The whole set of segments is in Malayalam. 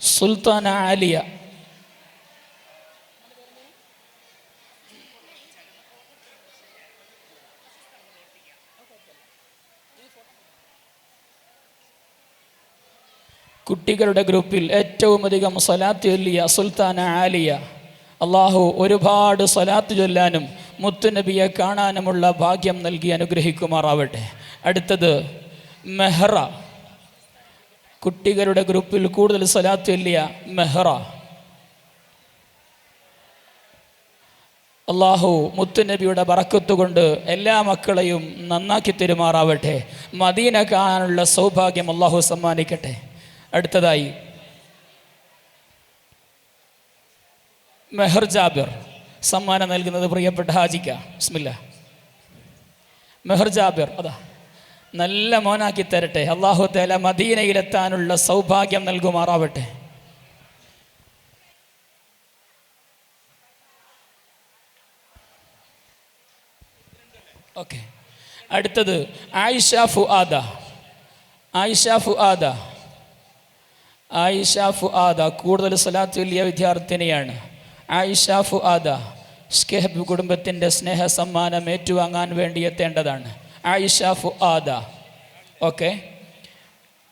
സുൽത്താന ആലിയ. കുട്ടികളുടെ ഗ്രൂപ്പിൽ ഏറ്റവും അധികം സലാത്ത് ചൊല്ലിയ സുൽത്താന ആലിയ. അള്ളാഹു ഒരുപാട് സലാത്ത് ചൊല്ലാനും മുത്തുനബിയെ കാണാനുമുള്ള ഭാഗ്യം നൽകി അനുഗ്രഹിക്കുമാറാവട്ടെ. അടുത്തത് മെഹ്റ. കുട്ടികളുടെ ഗ്രൂപ്പിൽ കൂടുതൽ സ്വലാത്ത് ഇല്ല മെഹ്റ. അള്ളാഹു മുത്തുനബിയുടെ കൊണ്ട് എല്ലാ മക്കളെയും നന്നാക്കി തെരുമാറാവട്ടെ. മദീന കാണാനുള്ള സൗഭാഗ്യം അള്ളാഹു സമ്മാനിക്കട്ടെ. അടുത്തതായി മെഹർ ജാബിർ. സമ്മാനം നൽകുന്നത് പ്രിയപ്പെട്ട ഹാജിക്ക. ബിസ്മില്ല. മെഹർ ജാബിർ അതാ. നല്ല മോനാക്കി തരട്ടെ. അള്ളാഹു തേല മദീനയിലെത്താനുള്ള സൗഭാഗ്യം നൽകുമാറാവട്ടെ. ഓക്കെ. അടുത്തത് ആയിഷ ഫുആദ. ആയിഷ ഫുആദ. ആയിഷ ഫുആദ കൂടുതൽ സ്വലാത്ത് വലിയ വിദ്യാർത്ഥിനിയാണ്. ആയിഷ ഫുആദ. സ്കെഹബ് കുടുംബത്തിന്റെ സ്നേഹ സമ്മാനം ഏറ്റുവാങ്ങാൻ വേണ്ടി എത്തേണ്ടതാണ്. ആയിഷ ഫുആദ ഓക്കെ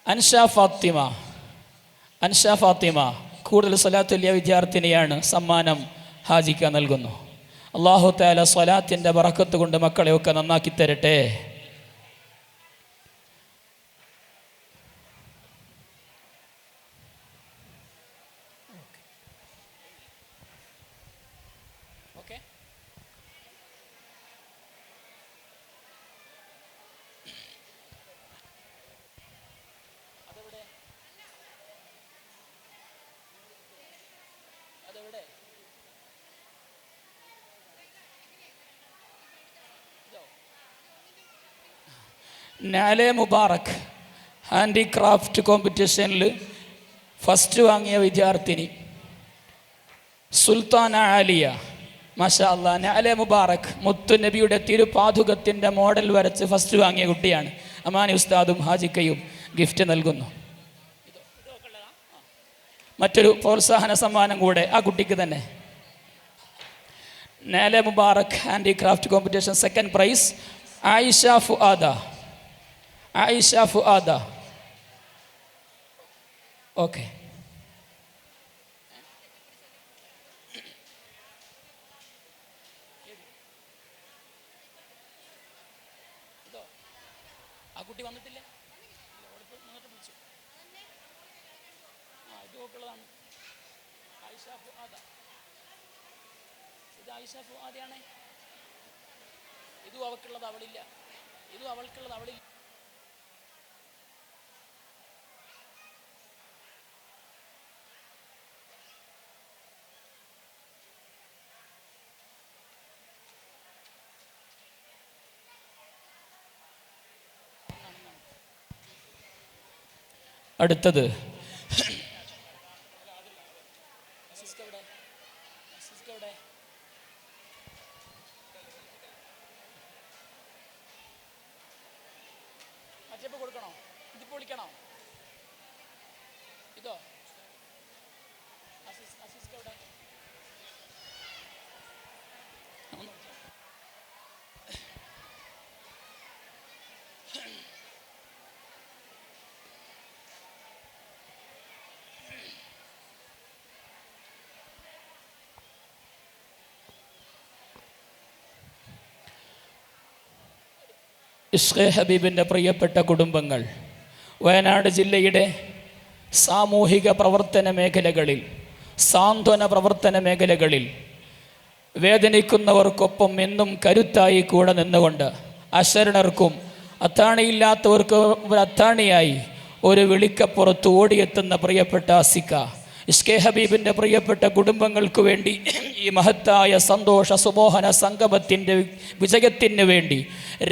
അൻഷ ഫാത്തിമ അൻഷ ഫാത്തിമ കൂടുതൽ സ്വലാത്തുല്യ വിദ്യാർത്ഥിനിയാണ് സമ്മാനം ഹാജിക്ക നൽകുന്നു. അള്ളാഹു താല സ്വലാത്തിന്റെ ബറക്കത്ത് കൊണ്ട് മക്കളെയൊക്കെ നന്നാക്കി തരട്ടെ. നാലെ മുബാറക് ഹാൻഡിക്രാഫ്റ്റ് കോമ്പറ്റീഷനിൽ ഫസ്റ്റ് വാങ്ങിയ വിദ്യാർത്ഥിനി സുൽത്താന ആലിയ. മാഷാ അല്ല നാലെ മുബാറക്. മുത്തു നബിയുടെ തിരുപാതുകത്തിന്റെ മോഡൽ വരച്ച് ഫസ്റ്റ് വാങ്ങിയ കുട്ടിയാണ്. അമാനി ഉസ്താദും ഹാജിക്കയും ഗിഫ്റ്റ് നൽകുന്നു. മറ്റൊരു പ്രോത്സാഹന സമ്മാനം കൂടെ ആ കുട്ടിക്ക് തന്നെ. നാലെ Mubarak handicraft competition second prize Ayisha Fuada. Ayisha Fuada okay ആ കുട്ടി വന്നിട്ടില്ല? ഇതും അവൾക്കുള്ളത് അവളില്ല. ഇതും അവൾക്കുള്ളത് അവളില്ല. അടുത്തത്. കൊടുക്കണോ? ഇതിപ്പോ വിളിക്കണോ? ഇഷ്ഖെ ഹബീബിന്റെ പ്രിയപ്പെട്ട കുടുംബങ്ങൾ വയനാട് ജില്ലയുടെ സാമൂഹിക പ്രവർത്തന മേഖലകളിൽ സാന്ത്വന പ്രവർത്തന മേഖലകളിൽ വേദനിക്കുന്നവർക്കൊപ്പം എന്നും കരുത്തായി കൂടെ നിന്നുകൊണ്ട് അശരണർക്കും അത്താണിയില്ലാത്തവർക്ക് അത്താണിയായി ഒരു വിളിക്കപ്പുറത്ത് ഓടിയെത്തുന്ന പ്രിയപ്പെട്ട അസിക്ക ഇഷ്കെ ഹബീബിന്റെ പ്രിയപ്പെട്ട കുടുംബങ്ങൾക്ക് വേണ്ടി ഈ മഹത്തായ സന്തോഷ സുമോഹന സംഗമത്തിന്റെ വിജയത്തിന് വേണ്ടി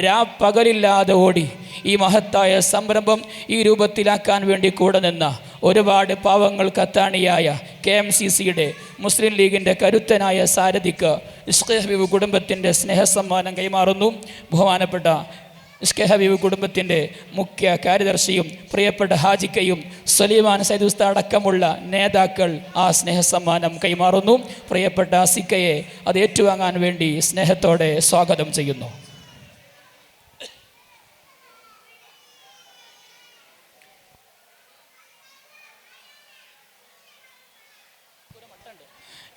രാ പകലില്ലാതെ ഓടി ഈ മഹത്തായ സംരംഭം ഈ രൂപത്തിലാക്കാൻ വേണ്ടി കൂടെ നിന്ന ഒരുപാട് പാവങ്ങൾ കത്താണിയായ കെ എം സി സിയുടെ മുസ്ലിം ലീഗിന്റെ കരുത്തനായ സാരഥിക്ക് ഇഷ്ഖ് ഹബീബ് കുടുംബത്തിന്റെ സ്നേഹസമ്മാനം കൈമാറുന്നു. ബഹുമാനപ്പെട്ട എസ് കുടുംബത്തിന്റെ മുഖ്യ കാര്യദർശിയും പ്രിയപ്പെട്ട ഹാജിക്കയും സലീമാൻ സൈദ് ഉസ്താദ് അടക്കമുള്ള നേതാക്കൾ ആ സ്നേഹസമ്മാനം കൈമാറുന്നു. പ്രിയപ്പെട്ട സിക്കയെ അത് ഏറ്റുവാങ്ങാൻ വേണ്ടി സ്നേഹത്തോടെ സ്വാഗതം ചെയ്യുന്നു.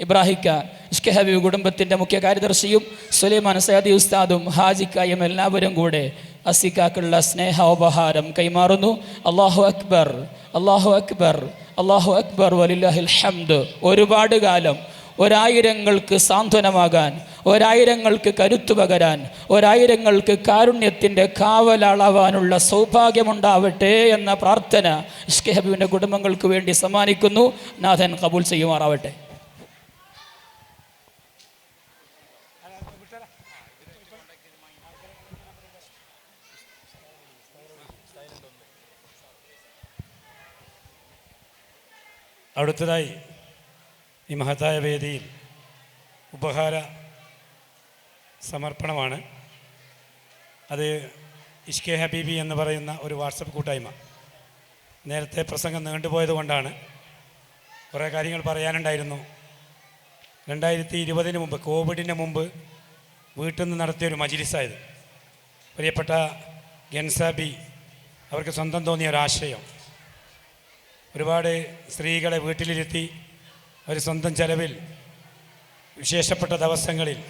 ഇബ്രാഹിക്ക ഇഷ്ക ഹബീബ് കുടുംബത്തിന്റെ മുഖ്യ കാര്യദർശിയും സുലൈമാൻ സയദി ഉസ്താദും ഹാജിക്കായും എല്ലാവരും കൂടെ അസിക്കാക്കുള്ള സ്നേഹോപഹാരം കൈമാറുന്നു. അള്ളാഹു അക്ബർ അള്ളാഹു അക്ബർ അള്ളാഹു അക്ബർ വലില്ലാഹിൽ ഹംദ്. ഒരുപാട് കാലം ഒരായിരങ്ങൾക്ക് സാന്ത്വനമാകാൻ ഒരായിരങ്ങൾക്ക് കരുത്തു പകരാൻ ഒരായിരങ്ങൾക്ക് കാരുണ്യത്തിന്റെ കാവലളവാനുള്ള സൗഭാഗ്യമുണ്ടാവട്ടെ എന്ന പ്രാർത്ഥന ഇഷ്കെ ഹബീബിന്റെ കുടുംബങ്ങൾക്ക് വേണ്ടി സമ്മാനിക്കുന്നു. നാഥൻ കബൂൽ ചെയ്യുമാറാവട്ടെ. അടുത്തതായി ഈ മഹത്തായ വേദിയിൽ ഉപഹാര സമർപ്പണമാണ്. അത് ഇഷ്കെ ഹബീബി എന്ന് പറയുന്ന ഒരു വാട്സപ്പ് കൂട്ടായ്മ. നേരത്തെ പ്രസംഗം നീണ്ടുപോയത് കൊണ്ടാണ് കുറേ കാര്യങ്ങൾ പറയാനുണ്ടായിരുന്നു. രണ്ടായിരത്തി ഇരുപതിന് മുമ്പ് കോവിഡിന് മുമ്പ് വീട്ടിൽ നിന്ന് നടത്തിയ ഒരു മജിലിസായത്. പ്രിയപ്പെട്ട ഗൻസാബി അവർക്ക് സ്വന്തം തോന്നിയ ഒരാശയം ഒരുപാട് സ്ത്രീകളെ വീട്ടിലിരുത്തി അവർ സ്വന്തം ചെലവിൽ വിശേഷപ്പെട്ട ദിവസങ്ങളിൽ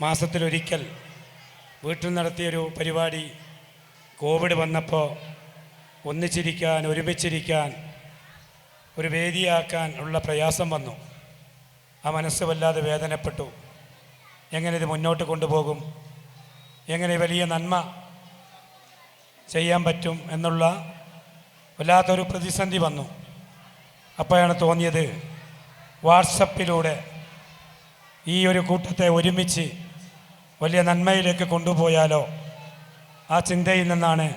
മാസത്തിലൊരിക്കൽ വീട്ടിൽ നടത്തിയൊരു പരിപാടി കോവിഡ് വന്നപ്പോൾ ഒന്നിച്ചിരിക്കാൻ ഒരുമിച്ചിരിക്കാൻ ഒരു വേദിയാക്കാൻ ഉള്ള പ്രയാസം വന്നു. ആ മനസ്സ് വല്ലാതെ വേദനപ്പെട്ടു. എങ്ങനെ ഇത് മുന്നോട്ട് കൊണ്ടുപോകും? എങ്ങനെ വലിയ നന്മ ചെയ്യാൻ പറ്റും എന്നുള്ള വല്ലാത്തൊരു പ്രതിസന്ധി വന്നു. അപ്പോഴാണ് തോന്നിയത് വാട്സപ്പിലൂടെ ഈ ഒരു കൂട്ടത്തെ ഒരുമിച്ച് വലിയ നന്മയിലേക്ക് കൊണ്ടുപോയാലോ? ആ ചിന്തയിൽ നിന്നാണ്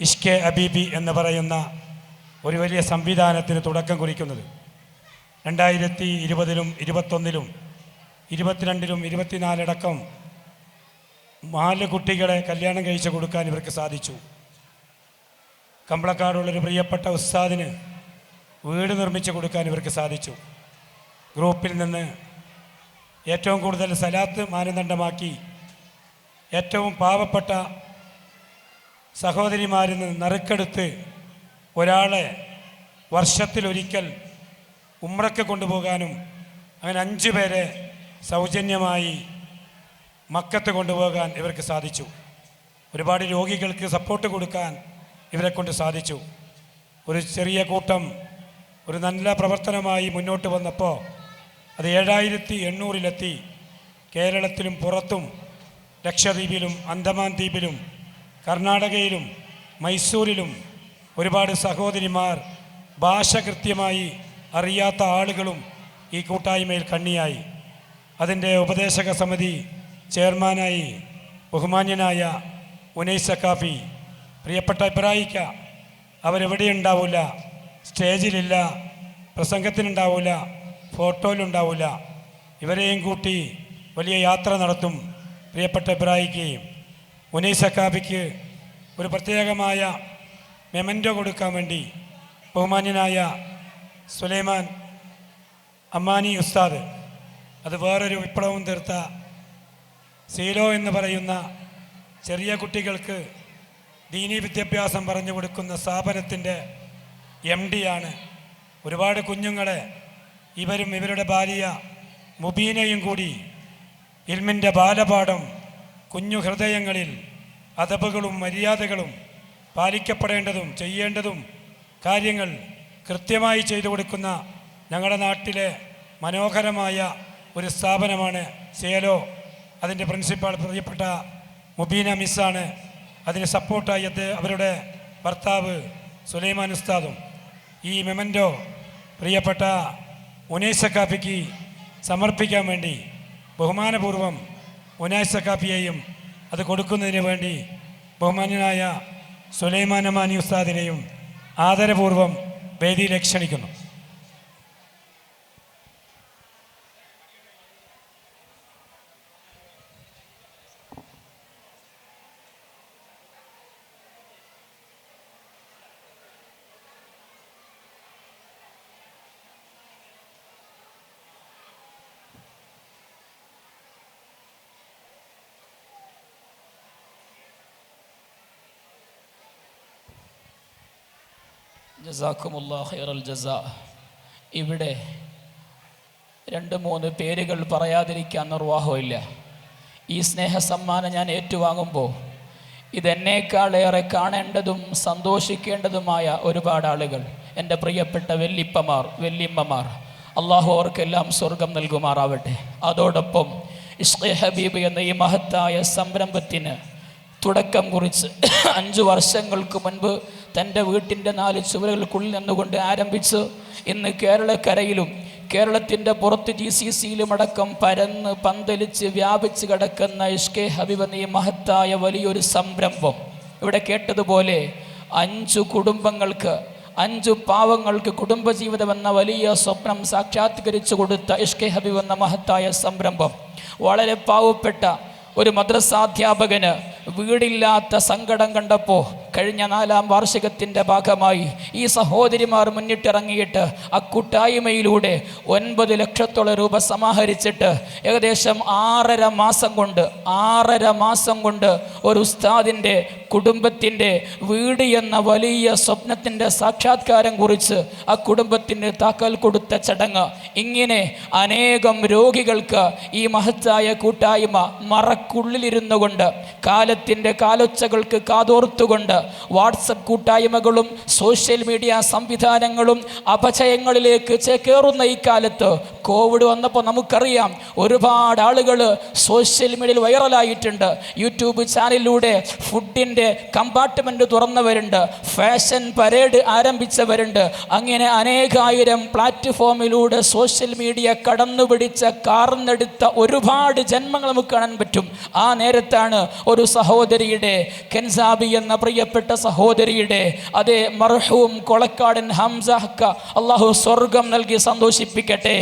ഇഷ്കെ അബീബി എന്ന് പറയുന്ന ഒരു വലിയ സംവിധാനത്തിന് തുടക്കം കുറിക്കുന്നത്. രണ്ടായിരത്തി ഇരുപതിലും ഇരുപത്തൊന്നിലും ഇരുപത്തിരണ്ടിലും ഇരുപത്തിനാലടക്കം നാല് കുട്ടികളെ കല്യാണം കഴിച്ചു കൊടുക്കാൻ ഇവർക്ക് സാധിച്ചു. കമ്പളക്കാടുള്ളൊരു പ്രിയപ്പെട്ട ഉസ്താദിന് വീട് നിർമ്മിച്ചു കൊടുക്കാൻ ഇവർക്ക് സാധിച്ചു. ഗ്രൂപ്പിൽ നിന്ന് ഏറ്റവും കൂടുതൽ സലാത്ത് മാനദണ്ഡമാക്കി ഏറ്റവും പാവപ്പെട്ട സഹോദരിമാരിൽ നിന്ന് നറുക്കെടുത്ത് ഒരാളെ വർഷത്തിലൊരിക്കൽ ഉമ്രക്ക് കൊണ്ടുപോകാനും അങ്ങനെ അഞ്ച് പേരെ സൗജന്യമായി മക്കത്ത് കൊണ്ടുപോകാൻ ഇവർക്ക് സാധിച്ചു. ഒരുപാട് രോഗികൾക്ക് സപ്പോർട്ട് കൊടുക്കാൻ ഇവരെ കൊണ്ട് സാധിച്ചു. ഒരു ചെറിയ കൂട്ടം ഒരു നല്ല പ്രവർത്തനമായി മുന്നോട്ട് വന്നപ്പോൾ അത് ഏഴായിരത്തി എണ്ണൂറിലെത്തി കേരളത്തിലും പുറത്തും ലക്ഷദ്വീപിലും അന്തമാൻ ദ്വീപിലും കർണാടകയിലും മൈസൂരിലും ഒരുപാട് സഹോദരിമാർ ഭാഷ കൃത്യമായി അറിയാത്ത ആളുകളും ഈ കൂട്ടായ്മയിൽ കണ്ണിയായി. അതിന്റെ ഉപദേശക സമിതി ചെയർമാനായി ബഹുമാന്യനായ ഉനൈസ സക്കാഫി പ്രിയപ്പെട്ട ഇബ്രാഹിക്ക അവരെവിടെ ഉണ്ടാവില്ല സ്റ്റേജിലില്ല പ്രസംഗത്തിനുണ്ടാവില്ല ഫോട്ടോയിലുണ്ടാവില്ല ഇവരെയും കൂട്ടി വലിയ യാത്ര നടത്തും. പ്രിയപ്പെട്ട ഇബ്രാഹിക്കയും ഉനൈസ് അക്കാബിക്ക് ഒരു പ്രത്യേകമായ മെമന്റോ കൊടുക്കാൻ വേണ്ടി ബഹുമാന്യനായ സുലൈമാൻ അമ്മാനി ഉസ്താദ് അത് വേറൊരു വിപ്ലവം തീർത്ത സീലോ എന്ന് പറയുന്ന ചെറിയ കുട്ടികൾക്ക് ദീനീ വിദ്യാഭ്യാസം പറഞ്ഞു കൊടുക്കുന്ന സ്ഥാപനത്തിന്റെ എം ആണ് ഒരുപാട് കുഞ്ഞുങ്ങളെ ഇവരും ഇവരുടെ ഭാര്യ മുബീനയും കൂടി ഇൽമിന്റെ ബാലപാഠം കുഞ്ഞു ഹൃദയങ്ങളിൽ അതബുകളും മര്യാദകളും പാലിക്കപ്പെടേണ്ടതും ചെയ്യേണ്ടതും കാര്യങ്ങൾ കൃത്യമായി ചെയ്തു കൊടുക്കുന്ന ഞങ്ങളുടെ നാട്ടിലെ മനോഹരമായ ഒരു സ്ഥാപനമാണ് സേലോ. അതിന്റെ പ്രിൻസിപ്പാൾ പ്രിയപ്പെട്ട മുബീന മിസ്സാണ്. അതിന് സപ്പോർട്ടായി അദ്ദേഹം അവരുടെ ഭർത്താവ് സുലൈമാൻ ഉസ്താദും ഈ മെമന്റോ പ്രിയപ്പെട്ട ഉനൈസ് കാപ്പിക്ക് സമർപ്പിക്കാൻ വേണ്ടി ബഹുമാനപൂർവം ഉനൈസ് കാപ്പിയെയും അത് കൊടുക്കുന്നതിന് വേണ്ടി ബഹുമാന്യനായ സുലൈമാൻ അമാനി ഉസ്താദിനെയും ആദരപൂർവം വേദിയിലേക്ക് ക്ഷണിക്കുന്നു. ജസാക്കുമുല്ലാ ഖൈറൽ ജസാ. ഇവിടെ രണ്ട് മൂന്ന് പേരുകൾ പറയാതിരിക്കാൻ നിർവാഹമില്ല ഈ സ്നേഹ സമ്മാനം ഞാൻ ഏറ്റുവാങ്ങുമ്പോൾ ഇതെന്നേക്കാളേറെ കാണേണ്ടതും സന്തോഷിക്കേണ്ടതുമായ ഒരുപാട് ആളുകൾ എന്റെ പ്രിയപ്പെട്ട വെല്ലിപ്പമാർ വെല്ലിമ്മമാർ അള്ളാഹു അവർക്കെല്ലാം സ്വർഗം നൽകുമാറാവട്ടെ. അതോടൊപ്പം ഇഷ്കെ ഹബീബ് എന്ന ഈ മഹത്തായ സംരംഭത്തിന് തുടക്കം കുറിച്ച് അഞ്ച് വർഷങ്ങൾക്ക് മുൻപ് തന്റെ വീട്ടിന്റെ നാല് ചുവരുകൾക്കുള്ളിൽ നിന്നുകൊണ്ട് ആരംഭിച്ച് ഇന്ന് കേരളക്കരയിലും കേരളത്തിന്റെ പുറത്ത് ജി സി സിയിലും അടക്കം പരന്ന് പന്തലിച്ച് വ്യാപിച്ച് കിടക്കുന്ന ഇഷ്കെ ഹബീബ് എന്ന മഹത്തായ വലിയൊരു സംരംഭം. ഇവിടെ കേട്ടതുപോലെ അഞ്ചു കുടുംബങ്ങൾക്ക് അഞ്ചു പാവങ്ങൾക്ക് കുടുംബജീവിതം എന്ന വലിയ സ്വപ്നം സാക്ഷാത്കരിച്ചു കൊടുത്ത ഇഷ്കെ ഹബീബ് എന്ന മഹത്തായ സംരംഭം. വളരെ പാവപ്പെട്ട ഒരു മദ്രസാധ്യാപകന് വീടില്ലാത്ത സങ്കടം കണ്ടപ്പോൾ കഴിഞ്ഞ നാലാം വാർഷികത്തിന്റെ ഭാഗമായി ഈ സഹോദരിമാർ മുന്നിട്ടിറങ്ങിയിട്ട് അക്കൂട്ടായ്മയിലൂടെ കൂട്ടായ്മയിലൂടെ ഒൻപത് ലക്ഷത്തോളം രൂപ സമാഹരിച്ചിട്ട് ഏകദേശം ആറര മാസം കൊണ്ട് ആറര മാസം കൊണ്ട് ഒരു ഉസ്താദിന്റെ കുടുംബത്തിന്റെ വീട് എന്ന വലിയ സ്വപ്നത്തിന്റെ സാക്ഷാത്കാരം കുറിച്ച് ആ കുടുംബത്തിന് താക്കൽ കൊടുത്ത ചടങ്ങ്. ഇങ്ങനെ അനേകം രോഗികൾക്ക് ഈ മഹത്തായ കൂട്ടായ്മ മറക്കുള്ളിലിരുന്നു കൊണ്ട് കാലത്തിന്റെ കാലൊച്ചകൾക്ക് കാതോർത്തുകൊണ്ട് വാട്സപ്പ് കൂട്ടായ്മകളും സോഷ്യൽ മീഡിയ സംവിധാനങ്ങളും അപചയങ്ങളിലേക്ക് ചേക്കേറുന്ന ഈ കാലത്ത് കോവിഡ് വന്നപ്പോൾ നമുക്കറിയാം ഒരുപാട് ആളുകൾ സോഷ്യൽ മീഡിയയിൽ വൈറലായിട്ടുണ്ട് യൂട്യൂബ് ചാനലിലൂടെ ഫുഡിന്റെ കമ്പാർട്ട്മെന്റ് തുറന്നവരുണ്ട്. ഫാഷൻ പരേഡ് ആരംഭിച്ചവരുണ്ട്. അങ്ങനെ അനേകായിരം പ്ലാറ്റ്ഫോമിലൂടെ സോഷ്യൽ മീഡിയ കടന്നു പിടിച്ച കാർന്നെടുത്ത ഒരുപാട് ജന്മങ്ങൾ നമുക്ക് കാണാൻ പറ്റും. ആ നേരത്താണ് ഒരു സഹോദരിയുടെ കെൻസാബി എന്ന പ്രിയപ്പെട്ട സഹോദരിയുടെ അതേ മർഹൂം കൊളക്കാടൻ ഹംസഹക്ക അള്ളാഹു സ്വർഗം നൽകി സന്തോഷിപ്പിക്കട്ടെ.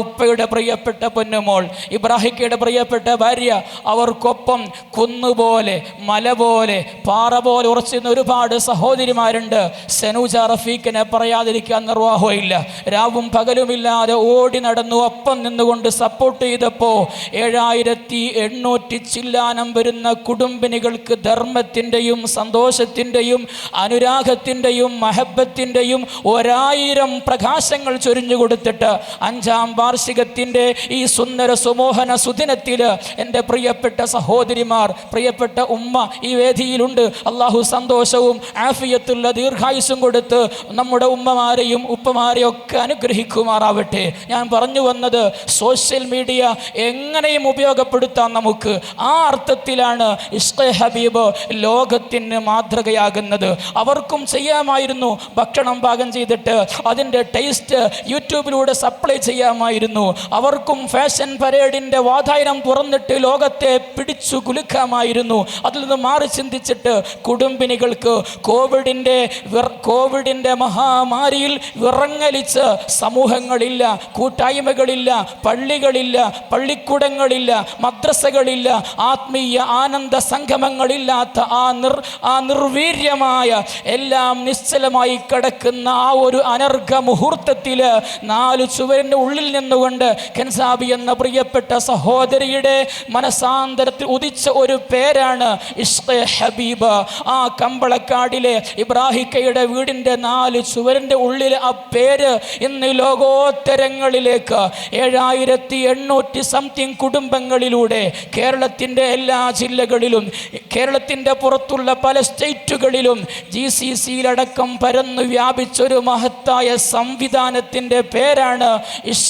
ഉപ്പയുടെ പ്രിയപ്പെട്ട പൊന്നുമോൾ ഇബ്രാഹിക്കയുടെ പ്രിയപ്പെട്ട ഭാര്യ അവർക്കൊപ്പം കുന്നുപോലെ മല പോലെ പാറ പോലെ ഉറച്ചിരുന്ന ഒരുപാട് സഹോദരിമാരുണ്ട്. സെനൂജ റഫീഖിനെ പറയാതിരിക്കാൻ നിർവാഹമില്ല രാവും പകലുമില്ലാതെ ഓടി നടന്നു ഒപ്പം നിന്നുകൊണ്ട് സപ്പോർട്ട് ചെയ്തപ്പോൾ ഏഴായിരത്തി എണ്ണൂറ്റി ചില്ലാനം വരുന്ന കുടുംബിനികൾക്ക് ധർമ്മത്തിന്റെയും സന്തോഷത്തിന്റെയും അനുരാഗത്തിന്റെയും മഹബത്തിന്റെയും ഒരായിരം പ്രകാശങ്ങൾ ചൊരിഞ്ഞു കൊടുത്തിട്ട് അഞ്ചാം വാർഷികത്തിന്റെ ഈ സുന്ദര സുമോഹന സുദിനത്തിൽ എന്റെ പ്രിയപ്പെട്ട സഹോദരിമാർ പ്രിയപ്പെട്ട ഉമ്മ ഈ വേദിയിലുണ്ട്. അള്ളാഹു സന്തോഷവും ആഫിയത്തുള്ള ദീർഘായുസും കൊടുത്ത് നമ്മുടെ ഉമ്മമാരെയും ഉപ്പമാരെയും ഒക്കെ അനുഗ്രഹിക്കുമാറാവട്ടെ. ഞാൻ പറഞ്ഞു വന്നത് സോഷ്യൽ മീഡിയ എങ്ങനെയും ഉപയോഗപ്പെടുത്താം നമുക്ക്. ആ അർത്ഥത്തിലാണ് ഇഷ്കെ ഹബീബ് ലോകത്തിന് മാതൃകയാകുന്നത്. അവർക്കും ചെയ്യാമായിരുന്നു ഭക്ഷണം പാകം ചെയ്തിട്ട് അതിന്റെ ടേസ്റ്റ് യൂട്യൂബിലൂടെ സപ്ലൈ ചെയ്യാമായിരുന്നു അവർക്കും ഫാഷൻ പരേഡിന്റെ വാതായനം തുറന്നിട്ട് ലോകത്തെ പിടിച്ചു കുലുക്കാമായിരുന്നു. അതിൽ നിന്ന് മാറി ചിന്തിച്ചിട്ട് കുടുംബിനികൾക്ക് കോവിഡിന്റെ കോവിഡിന്റെ മഹാമാരിയിൽ വിറങ്ങലിച്ച് സമൂഹങ്ങളില്ല കൂട്ടായ്മകളില്ല പള്ളികളില്ല പള്ളിക്കൂടങ്ങളില്ല മദ്രസകളില്ല ആത്മീയ ആനന്ദ സംഗമങ്ങളില്ലാത്ത ആ നിർ ആ നിർവീര്യമായ എല്ലാം നിശ്ചലമായി കിടക്കുന്ന ആ ഒരു അനർഘ മുഹൂർത്തത്തിൽ നാല് ചുവരിന്റെ ഉള്ളിൽ നിന്നുകൊണ്ട് ഖൻസാബി എന്ന പ്രിയപ്പെട്ട സഹോദരിയുടെ മനസാന്തരത്തിൽ ഉദിച്ച ഒരു പേരാണ് ഇഷ്കെ ഹബീബ്. ആ കമ്പളക്കാടിലെ ഇബ്രാഹിക്കയുടെ വീടിന്റെ നാല് ചുവരിന്റെ ഉള്ളിൽ ആ പേര് ഇന്ന് ലോകോത്തരങ്ങളിലേക്ക് ഏഴായിരത്തി എണ്ണൂറ്റി സംതിങ് കുടുംബങ്ങളിലൂടെ കേരളത്തിന്റെ എല്ലാ ജില്ലകളിലും കേരളത്തിന്റെ പുറത്തുള്ള പല സ്റ്റേറ്റുകളിലും ജി സി സിയിലടക്കം പരന്നു വ്യാപിച്ചൊരു മഹത്തായ സംവിധാനത്തിന്റെ പേരാണ്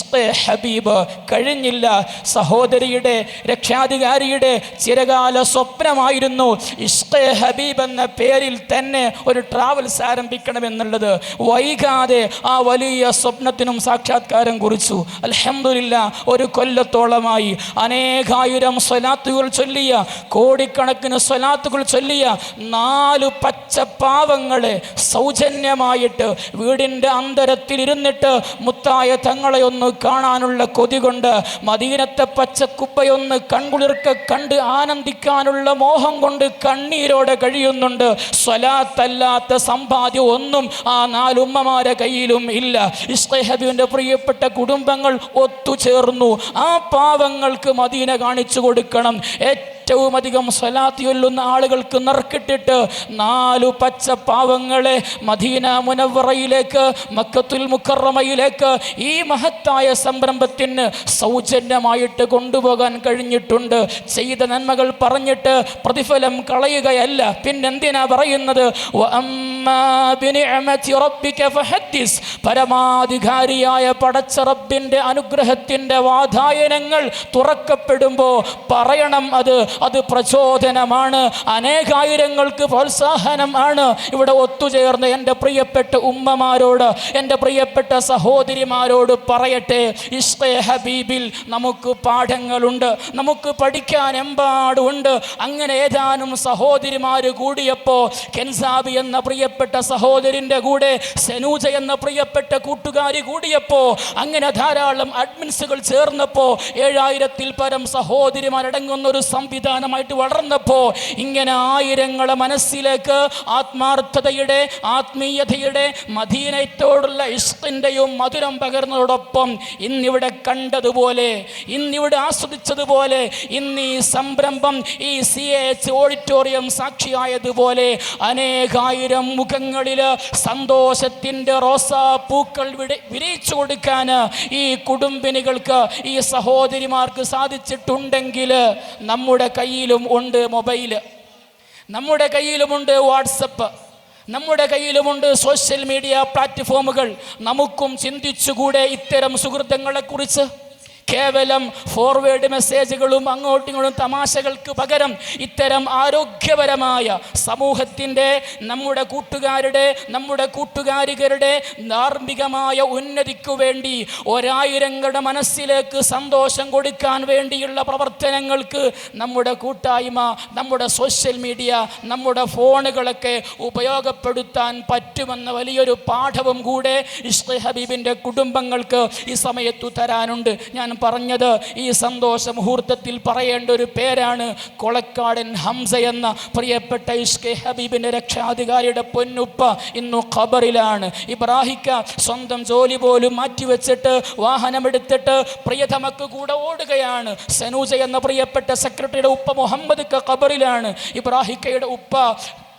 ഇഷ്കെ ഹബീബ്. കഴിഞ്ഞില്ല. സഹോദരിയുടെ രക്ഷാധികാരിയുടെ ചിരകാല സ്വപ്നമായിരുന്നു ഇഷ്കെ ഹബീബ് എന്ന പേരിൽ തന്നെ ഒരു ട്രാവൽസ് ആരംഭിക്കണമെന്നുള്ളത്. വൈകാതെ ആ വലിയ സ്വപ്നത്തിനും സാക്ഷാത്കാരം കുറിച്ചു. അലഹമില്ല ഒരു കൊല്ലത്തോളമായി അനേകായിരം സ്വലാത്തുകൾ ചൊല്ലിയ കോടിക്കണക്കിന് സ്വലാത്തുകൾ ചൊല്ലിയ നാലു പച്ച പച്ചപ്പാവങ്ങളെ സൗജന്യമായിട്ട് വീടിന്റെ അന്തരത്തിലിരുന്നിട്ട് മുത്തായ തങ്ങളെ ഒന്ന് കാണാനുള്ള കൊതി കൊണ്ട് മദീനത്തെ പച്ചക്കുപ്പയൊന്ന് കൺകുളിർക്ക കണ്ട് ആനന്ദിക്കാനുള്ള മോഹം കൊണ്ട് കണ്ണീരോടെ കഴിയുന്നുണ്ട്. സ്വലാത്തല്ലാത്ത സമ്പാദ്യം ഒന്നും ആ നാലുമ്മമാരെ കയ്യിലും ഇല്ല. ഇസ്ഹബിന്റെ പ്രിയപ്പെട്ട കുടുംബങ്ങൾ ഒത്തുചേർന്നു. ആ പാവങ്ങൾക്ക് മദീന കാണിച്ചു കൊടുക്കണം. ഏറ്റവും ഏറ്റവും അധികം സ്വലാത്തി ചൊല്ലുന്ന ആളുകൾക്ക് നറുക്കിട്ടിട്ട് നാലു പച്ച പാവങ്ങളെ മദീന മുനവറയിലേക്ക് മക്കത്തുൽ മുക്കറമയിലേക്ക് ഈ മഹത്തായ സംരംഭത്തിന് സൗജന്യമായിട്ട് കൊണ്ടുപോകാൻ കഴിഞ്ഞിട്ടുണ്ട്. ചെയ്ത നന്മകൾ പറഞ്ഞിട്ട് പ്രതിഫലം കളയുകയല്ല. പിന്നെന്തിനാ പറയുന്നത്? പരമാധികാരിയായ റബ്ബിന്റെ അനുഗ്രഹത്തിന്റെ വാതായനങ്ങൾ തുറക്കപ്പെടുമ്പോൾ പറയണം അത്. അത് പ്രചോദനമാണ്. അനേകായിരങ്ങൾക്ക് പ്രോത്സാഹനം ആണ്. ഇവിടെ ഒത്തുചേർന്ന് എന്റെ പ്രിയപ്പെട്ട ഉമ്മമാരോട് എന്റെ പ്രിയപ്പെട്ട സഹോദരിമാരോട് പറയട്ടെ. ഇഷ്കെ ഹബീബിൽ നമുക്ക് പാഠങ്ങളുണ്ട്. നമുക്ക് പഠിക്കാൻ എമ്പാടുണ്ട്. അങ്ങനെ ഏതാനും സഹോദരിമാർ കൂടിയപ്പോൾ കെൻസാബി എന്ന പ്രിയപ്പെട്ട സഹോദരിന്റെ കൂടെ സനൂജ എന്ന പ്രിയപ്പെട്ട കൂട്ടുകാരി കൂടിയപ്പോൾ അങ്ങനെ ധാരാളം അഡ്മിൻസുകൾ ചേർന്നപ്പോൾ ഏഴായിരത്തിൽ പരം സഹോദരിമാരടങ്ങുന്ന ഒരു സംവിധാനമായിട്ട് വളർന്നപ്പോൾ ഇങ്ങനെ ആയിരങ്ങളെ മനസ്സിലേക്ക് ആത്മാർത്ഥതയുടെ ആത്മീയതയുടെ മദീനത്തോടുള്ള ഇഷ്ടന്റെയും മധുരം പകർന്നതോടൊപ്പം ഇന്നിവിടെ കണ്ടതുപോലെ ഇന്നിവിടെ ആസ്വദിച്ചതുപോലെ ഇന്ന് ഈ സംരംഭം ഈ സി എച്ച് ഓഡിറ്റോറിയം സാക്ഷിയായതുപോലെ അനേകായിരം മുഖങ്ങളിൽ സന്തോഷത്തിന്റെ റോസാപ്പൂക്കൾ വിട വിരിയിച്ചു കൊടുക്കാൻ ഈ കുടുംബിനികൾക്ക് ഈ സഹോദരിമാർക്ക് സാധിച്ചിട്ടുണ്ടെങ്കിൽ നമ്മുടെ കയ്യിലും ഉണ്ട് മൊബൈൽ നമ്മുടെ കയ്യിലുമുണ്ട് വാട്സപ്പ്. നമ്മുടെ കയ്യിലുമുണ്ട് സോഷ്യൽ മീഡിയ പ്ലാറ്റ്ഫോമുകൾ. നമുക്കും ചിന്തിച്ചുകൂടെ ഇത്തരം സുഹൃത്തുക്കളെക്കുറിച്ച് കേവലം ഫോർവേഡ് മെസ്സേജുകളും അങ്ങോട്ടും ഇങ്ങോട്ടും തമാശകൾക്ക് പകരം ഇത്തരം ആരോഗ്യപരമായ സമൂഹത്തിന്റെ നമ്മുടെ കൂട്ടുകാരുടെ നമ്മുടെ കൂട്ടുകാരികളുടെ ധാർമ്മികമായ ഉന്നതിക്കു വേണ്ടി ഒരായിരങ്ങളുടെ മനസ്സിലേക്ക് സന്തോഷം കൊടുക്കാൻ വേണ്ടിയുള്ള പ്രവർത്തനങ്ങൾക്ക് നമ്മുടെ കൂട്ടായ്മ നമ്മുടെ സോഷ്യൽ മീഡിയ നമ്മുടെ ഫോണുകളൊക്കെ ഉപയോഗപ്പെടുത്താൻ പറ്റുമെന്ന വലിയൊരു പാഠവും കൂടെ ഇഷ്ട ഹബീബിന്റെ കുടുംബങ്ങൾക്ക് ഈ സമയത്തു തരാനുണ്ട്. ഞാൻ പറഞ്ഞത് ഈ സന്തോഷ മുഹൂർത്തത്തിൽ പറയേണ്ട ഒരു പേരാണ് കൊളക്കാടൻ ഹംസ എന്ന പ്രിയപ്പെട്ട ഇഷ്കെ ഹബീബിന്റെ രക്ഷാധികാരിയുടെ പൊന്നുപ്പ ഇന്നു ഖബറിലാണ്. ഇബ്രാഹിക്ക സ്വന്തം ജോലി പോലും മാറ്റിവെച്ചിട്ട് വാഹനമെടുത്തിട്ട് പ്രിയതമക്ക് കൂടെ ഓടുകയാണ്. സനൂജ എന്ന പ്രിയപ്പെട്ട സെക്രട്ടറിയുടെ ഉപ്പ മുഹമ്മദ് ഖബറിലാണ്. ഇബ്രാഹിക്കയുടെ ഉപ്പ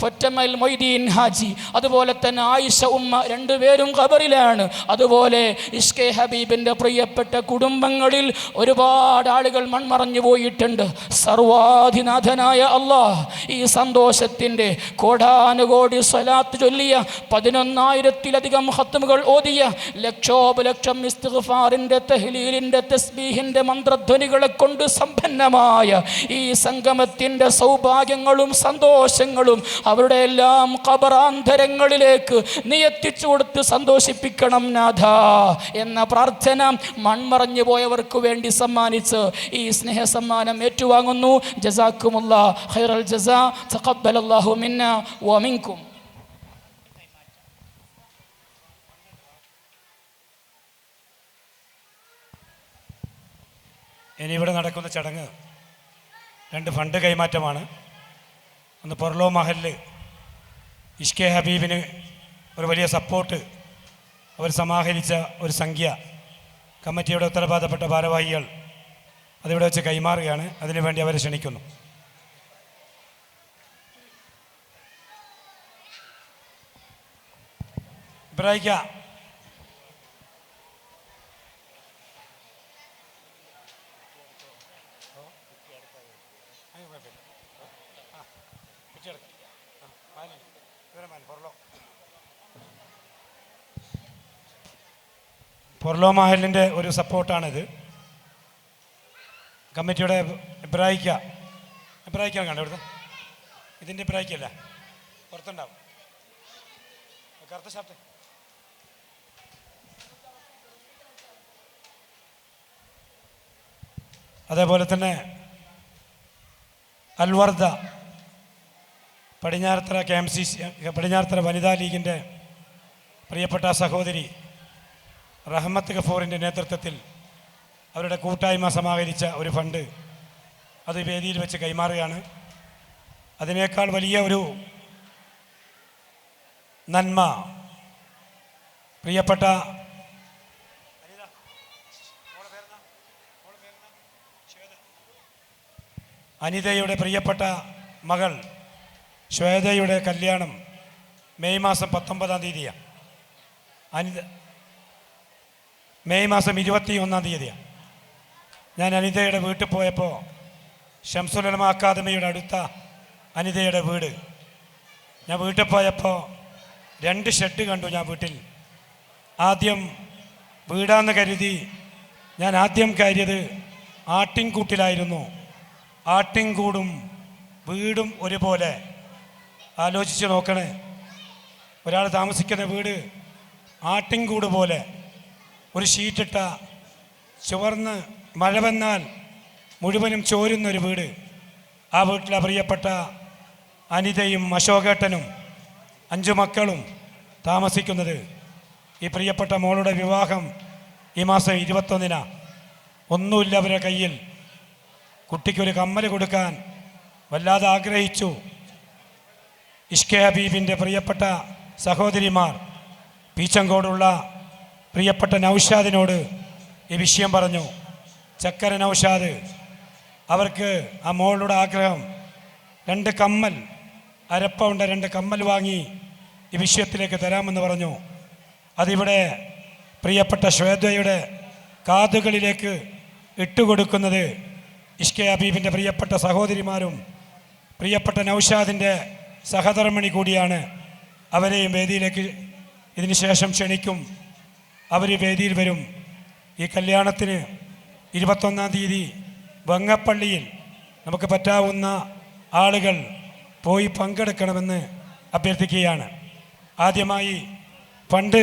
പൊറ്റമ്മൽ മൊയ്തീൻ ഹാജി. അതുപോലെ തന്നെ ആയിഷ ഉമ്മ രണ്ടുപേരും ഖബറിലാണ്. അതുപോലെ ഇഷ്കെ ഹബീബിന്റെ പ്രിയപ്പെട്ട കുടുംബങ്ങളിൽ ഒരുപാട് ആളുകൾ മൺമറഞ്ഞു പോയിട്ടുണ്ട്. സർവാധിനാഥനായ അള്ളാഹ് ഈ സന്തോഷത്തിന്റെ കോടാനുകോടി സ്വലാത്ത് ചൊല്ലിയ പതിനൊന്നായിരത്തിലധികം ഹത്തുമുകൾ ഓതിയ ലക്ഷോപലക്ഷം ഇസ്തുഫാറിന്റെ തെഹ്ലീലിന്റെ തസ്ബീഹിന്റെ മന്ത്രധ്വനികളെ കൊണ്ട് സമ്പന്നമായ ഈ സംഗമത്തിന്റെ സൗഭാഗ്യങ്ങളും സന്തോഷങ്ങളും അവരുടെ എല്ലാം കബറാന്തരങ്ങളിലേക്ക് നീ എത്തിച്ചു കൊടുത്ത് സന്തോഷിപ്പിക്കണം നാഥ എന്ന പ്രാർത്ഥന മൺമറഞ്ഞു പോയവർക്ക് വേണ്ടി സമ്മാനിച്ച് ഈ സ്നേഹ സമ്മാനം ഏറ്റുവാങ്ങുന്നു. ജസാക്കുമുള്ള ജസാ. ഇനി ഇവിടെ നടക്കുന്ന ചടങ്ങ് രണ്ട് ഫണ്ട് കൈമാറ്റമാണ്. ഒന്ന് പൊർലോ മഹലിൽ ഇഷ്കെ ഹബീബിന് ഒരു വലിയ സപ്പോർട്ട്. അവർ സമാഹരിച്ച ഒരു സംഖ്യ. കമ്മിറ്റിയുടെ ഉത്തരവാദപ്പെട്ട ഭാരവാഹികൾ അതിവിടെ വെച്ച് കൈമാറുകയാണ്. അതിനുവേണ്ടി അവരെ ക്ഷണിക്കുന്നു. ഇബ്രാഹിക്ക പൊർലോ മഹലിന്റെ ഒരു സപ്പോർട്ടാണിത്. കമ്മിറ്റിയുടെ ഇബ്രാഹിക്ക ഇബ്രാഹിക്കാണ് കണ്ടോ ഇവിടുത്തെ ഇതിന്റെ ഇബ്രാഹിക്കല്ല പുറത്തുണ്ടാവും. കറുത്ത ഷർട്ട്. അതേപോലെ തന്നെ Alwarda Padinjarathara K M C Padinjarathara വനിതാ ലീഗിന്റെ പ്രിയപ്പെട്ട സഹോദരി റഹ്മത്ത് ഗഫൂറിന്റെ നേതൃത്വത്തിൽ അവരുടെ കൂട്ടായ്മ സമാഹരിച്ച ഒരു ഫണ്ട് അത് വേദിയിൽ വെച്ച് കൈമാറുകയാണ്. അതിനേക്കാൾ വലിയ ഒരു നന്മ പ്രിയപ്പെട്ട അനിതയുടെ പ്രിയപ്പെട്ട മകൾ ശ്വേതയുടെ കല്യാണം മെയ് മാസം പത്തൊമ്പതാം തീയതിയാണ്. അനിത മെയ് മാസം ഇരുപത്തി ഒന്നാം തീയതിയാണ് ഞാൻ അനിതയുടെ വീട്ടിൽ പോയപ്പോൾ ഷംസുലമ അക്കാദമിയുടെ അടുത്ത അനിതയുടെ വീട്. ഞാൻ വീട്ടിൽ പോയപ്പോൾ രണ്ട് ഷെഡ് കണ്ടു ഞാൻ വീട്ടിൽ. ആദ്യം വീടാന്ന് കരുതി ഞാൻ ആദ്യം കയറിയത് ആട്ടിൻകൂട്ടിലായിരുന്നു. ആട്ടിൻകൂടും വീടും ഒരുപോലെ. ആലോചിച്ച് നോക്കണേ. ഒരാൾ താമസിക്കുന്ന വീട് ആട്ടിൻകൂട് പോലെ. ഒരു ഷീറ്റിട്ട ചുവർന്ന് മഴ വന്നാൽ മുഴുവനും ചോരുന്നൊരു വീട്. ആ വീട്ടിലെ പ്രിയപ്പെട്ട അനിതയും അശോകേട്ടനും അഞ്ചു മക്കളും താമസിക്കുന്നത് ഈ പ്രിയപ്പെട്ട മോളുടെ വിവാഹം ഈ മാസം ഇരുപത്തൊന്നിനാ. ഒന്നുമില്ല അവരുടെ കയ്യിൽ. കുട്ടിക്കൊരു കമ്മൽ കൊടുക്കാൻ വല്ലാതെ ആഗ്രഹിച്ചു. ഇഷ്കെ ഹബീബിന്റെ പ്രിയപ്പെട്ട സഹോദരിമാർ പീച്ചങ്കോടുള്ള പ്രിയപ്പെട്ട നൗഷാദിനോട് ഈ വിഷയം പറഞ്ഞു. ചക്കര നൗഷാദ് അവർക്ക് ആ മോളുടെ ആഗ്രഹം രണ്ട് കമ്മൽ അരപ്പമുണ്ട് രണ്ട് കമ്മൽ വാങ്ങി ഈ വിഷയത്തിലേക്ക് തരാമെന്ന് പറഞ്ഞു. അതിവിടെ പ്രിയപ്പെട്ട ശ്വേതയുടെ കാതുകളിലേക്ക് ഇട്ടുകൊടുക്കുന്നത് ഇഷ്കെ ഹബീബിന്റെ പ്രിയപ്പെട്ട സഹോദരിമാരും പ്രിയപ്പെട്ട നൗഷാദിന്റെ സഹധർമ്മിണി കൂടിയാണ്. അവരെയും വേദിയിലേക്ക് ഇതിനുശേഷം ക്ഷണിക്കും. അവർ വേദിയിൽ വരും. ഈ കല്യാണത്തിന് ഇരുപത്തൊന്നാം തീയതി വങ്ങപ്പള്ളിയിൽ നമുക്ക് പറ്റാവുന്ന ആളുകൾ പോയി പങ്കെടുക്കണമെന്ന് അഭ്യർത്ഥിക്കുകയാണ്. ആദ്യമായി ഫണ്ട്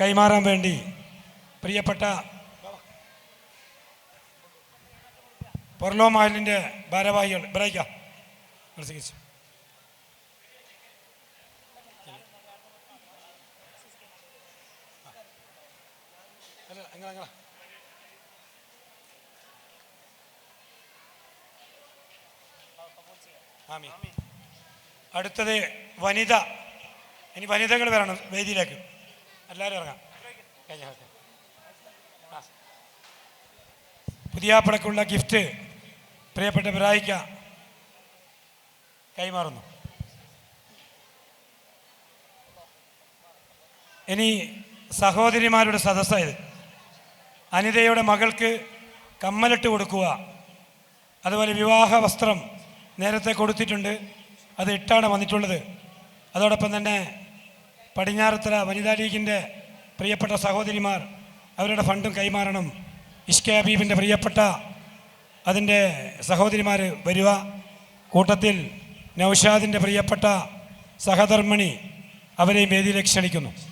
കൈമാറാൻ വേണ്ടി പ്രിയപ്പെട്ട പൊർലോ മഹലിന്റെ ഭാരവാഹികൾ ബ്രേക്കാം. പ്രസംഗിച്ചു ആമീൻ. അടുത്തത് വനിത. ഇനി വനിതകൾ വരണം വേദിയിലേക്ക്. എല്ലാവരും ഇറങ്ങാം. കഴിഞ്ഞ. പുതിയാപ്പടക്കുള്ള ഗിഫ്റ്റ് പ്രിയപ്പെട്ട ബ്രായിക്ക കൈമാറുന്നു. ഇനി സഹോദരിമാരുടെ സദസ്സായത് അനിതയുടെ മകൾക്ക് കമ്മലിട്ട് കൊടുക്കുക. അതുപോലെ വിവാഹ വസ്ത്രം നേരത്തെ കൊടുത്തിട്ടുണ്ട്. അത് ഇട്ടാണ് വന്നിട്ടുള്ളത്. അതോടൊപ്പം തന്നെ പടിഞ്ഞാറത്തല വനിതാ ലീഗിന്റെ പ്രിയപ്പെട്ട സഹോദരിമാർ അവരുടെ ഫണ്ടും കൈമാറണം. ഇഷ്കെ ഹബീബിന്റെ പ്രിയപ്പെട്ട അതിന്റെ സഹോദരിമാർ വരിക. കൂട്ടത്തിൽ നൗഷാദിന്റെ പ്രിയപ്പെട്ട സഹധർമ്മിണി അവരെയും വേദിയിലേക്ക് ക്ഷണിക്കുന്നു.